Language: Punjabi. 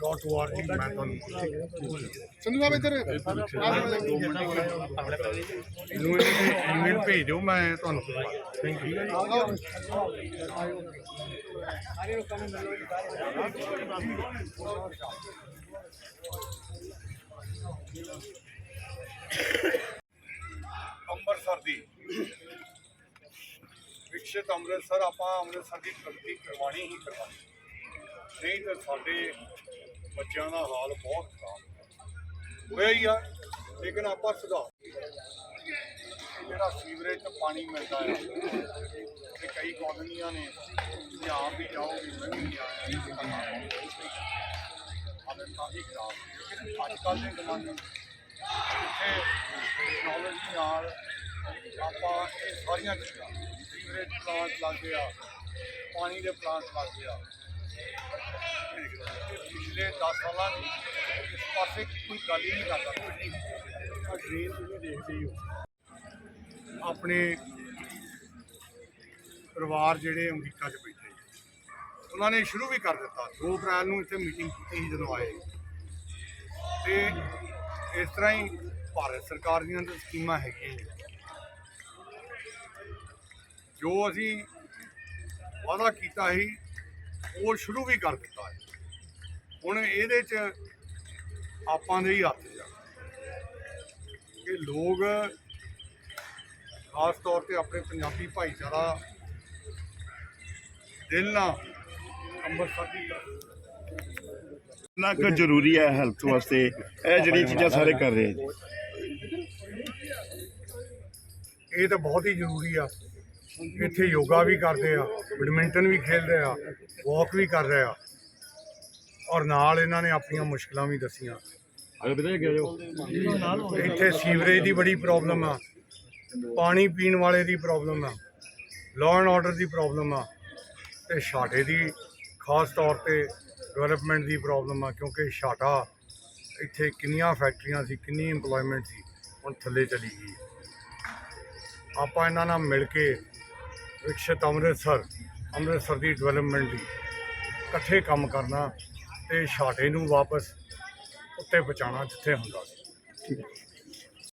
ਡਾਟ org ਮੈਂ ਤੁਹਾਨੂੰ ਸੰਧੂ ਸਾਹਿਬ ਇੱਧਰ ਇਹਨੂੰ ਈਮੇਲ ਭੇਜ ਦਿਓ ਮੈਂ ਤੁਹਾਨੂੰ ਅੰਮ੍ਰਿਤਸਰ ਦੀ। ਵਿਕਸਿਤ ਅੰਮ੍ਰਿਤਸਰ ਆਪਾਂ ਅੰਮ੍ਰਿਤਸਰ ਦੀ ਪ੍ਰਗਤੀ ਕਰਵਾਣੀ ਹੀ ਕਰਵਾਣੀ ਨਹੀਂ ਤਾਂ ਸਾਡੇ ਬੱਚਿਆਂ ਦਾ ਹਾਲ ਬਹੁਤ ਖਰਾਬ ਹੋਇਆ ਹੀ ਆ, ਲੇਕਿਨ ਆਪਾਂ ਸੁਧਾਰ ਜਿਹੜਾ ਸੀਵਰੇਜ ਤੋਂ ਪਾਣੀ ਮਿਲਦਾ ਹੈ, ਤੇ ਕਈ ਕਲੋਨੀਆਂ ਨੇ ਤੁਸੀਂ ਆਪ ਵੀ ਜਾਓਗੇ ਮੈਂ ਵੀ ਨਹੀਂ ਹਾਲਤ ਕਾਫੀ ਖਰਾਬ ਹੈ। ਅੱਜ ਕੱਲ੍ਹ ਦੇ ਜ਼ਮਾਨੇ ਵਿੱਚ ਇੱਥੇ ਟੈਕਨੋਲੋਜੀ ਨਾਲ ਆਪਾਂ ਇਹ ਸਾਰੀਆਂ ਚੀਜ਼ਾਂ, ਸੀਵਰੇਜ ਪਲਾਂਟ ਲੱਗ ਗਿਆ, ਪਾਣੀ ਦੇ ਪਲਾਂਟ ਲੱਗ ਗਿਆ। ਪਿਛਲੇ 10 ਸਾਲਾਂ ਦੀ ਇਸ ਪਾਸੇ ਕੋਈ ਗੱਲ ਹੀ ਨਹੀਂ ਕਰਦਾ। ਆ ਡਰੇਨ ਤੁਸੀਂ ਦੇਖਦੇ ਹੀ ਹੋ। ਆਪਣੇ ਪਰਿਵਾਰ ਜਿਹੜੇ ਅਮਰੀਕਾ 'ਚ ਬੈਠੇ ਉਹਨਾਂ ਨੇ ਸ਼ੁਰੂ ਵੀ ਕਰ ਦਿੱਤਾ। 2 ਅਪ੍ਰੈਲ ਨੂੰ ਇੱਥੇ ਮੀਟਿੰਗ ਕੀਤੀ ਸੀ ਜਦੋਂ ਆਏ। ਤੇ ਇਸ ਤਰ੍ਹਾਂ ਹੀ ਭਾਰਤ ਸਰਕਾਰ ਦੀਆਂ ਤਾਂ ਸਕੀਮਾਂ ਹੈਗੀਆਂ ਜੋ ਅਸੀਂ ਵਾਅਦਾ ਕੀਤਾ ਸੀ ਉਹ ਸ਼ੁਰੂ ਵੀ ਕਰ ਦਿੱਤਾ ਹੈ। ਹੁਣ ਇਹਦੇ 'ਚ ਆਪਾਂ ਦੇ ਹੀ ਹੱਥ ਜਾ। ਕਿ ਲੋਕ ਖਾਸ ਤੌਰ ਤੇ ਆਪਣੇ ਪੰਜਾਬੀ ਭਾਈਚਾਰਾ ਦਿਲ ਨਾਲ ਅੰਮ੍ਰਿਤਸਰ ਦੀ ਕਿੰਨਾ ਕੁ ਜ਼ਰੂਰੀ ਹੈ ਹੈਲਥ ਵਾਸਤੇ। ਇਹ ਜਿਹੜੀਆਂ ਚੀਜ਼ਾਂ ਸਾਰੇ ਕਰ ਰਹੇ ਜੀ। ਇਹ ਤਾਂ ਬਹੁਤ ਹੀ ਜ਼ਰੂਰੀ ਆ। ਇੱਥੇ ਯੋਗਾ ਵੀ ਕਰਦੇ ਆ ਬੈਡਮਿੰਟਨ ਵੀ ਖੇਡਦੇ ਆ ਵਾਕ ਵੀ ਕਰ ਰਹੇ ਆ। ਔਰ ਨਾਲ ਇਹਨਾਂ ਨੇ ਆਪਣੀਆਂ ਮੁਸ਼ਕਲਾਂ ਵੀ ਦੱਸੀਆਂ। ਇੱਥੇ ਸੀਵਰੇਜ ਦੀ ਬੜੀ ਪ੍ਰੋਬਲਮ ਆ ਪਾਣੀ ਪੀਣ ਵਾਲੇ ਦੀ ਪ੍ਰੋਬਲਮ ਆ ਲਾਅ ਐਂਡ ਆਰਡਰ ਦੀ ਪ੍ਰੋਬਲਮ ਆ ਤੇ ਛਾਟੇ ਦੀ ਖਾਸ ਤੌਰ ਤੇ ਡਿਵੈਲਪਮੈਂਟ ਦੀ ਪ੍ਰੋਬਲਮ ਆ ਕਿਉਂਕਿ ਛਾਟਾ ਇੱਥੇ ਕਿੰਨੀਆਂ ਫੈਕਟਰੀਆਂ ਸੀ ਕਿੰਨੀ EMPLOYMENT ਸੀ ਹੁਣ ਥੱਲੇ ਚਲੀ ਗਈ। ਆਪਾਂ ਇਹਨਾਂ ਨਾਲ ਮਿਲ ਕੇ ਵਿਕਸਿਤ ਅੰਮ੍ਰਿਤਸਰ ਅੰਮ੍ਰਿਤਸਰ ਦੀ ਡਿਵੈਲਪਮੈਂਟ ਲਈ ਇਕੱਠੇ ਕੰਮ ਕਰਨਾ ਤੇ ਛਾਟੇ ਨੂੰ ਵਾਪਸ ਉੱਤੇ ਪਹੁੰਚਾਉਣਾ ਜਿੱਥੇ ਹੁੰਦਾ ਸੀ।